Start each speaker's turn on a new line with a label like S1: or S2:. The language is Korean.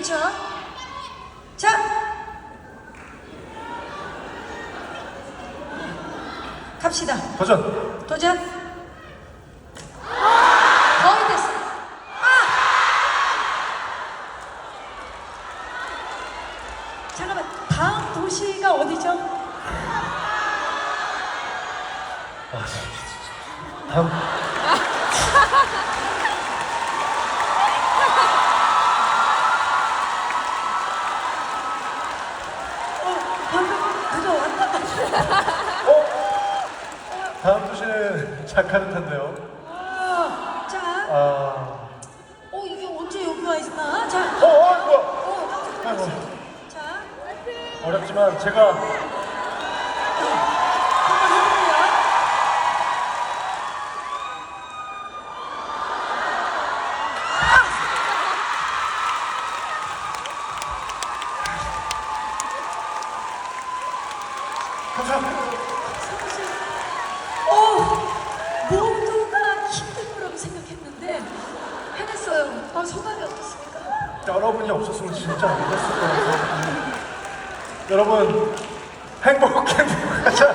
S1: 그쵸? 자! 갑시다.
S2: 도전.
S1: 도전. 거의 됐어. 아! 잠깐만, 다음 도시가 어디죠?
S2: 아, 진짜. 다음.
S1: 어, 방금 그거 왔 다.
S2: 어? 다음 도시는 자카르타인데요.
S1: 아, 자,
S2: 아.
S1: 어, 이게 언제 여기 와 있나? 자,
S2: 어, 어, 이거.
S1: 어,
S2: 아이고.
S1: 자,
S2: 어렵지만 제가
S1: 한번 해볼게요.
S2: 감사합니다.
S1: 어, 모두가 힘들 거라고 생각했는데 해냈어요. 아, 소감이 어떻습니까?
S2: 여러분이 없었으면 진짜 안 됐을 거라서. 여러분 행복해 행복하자.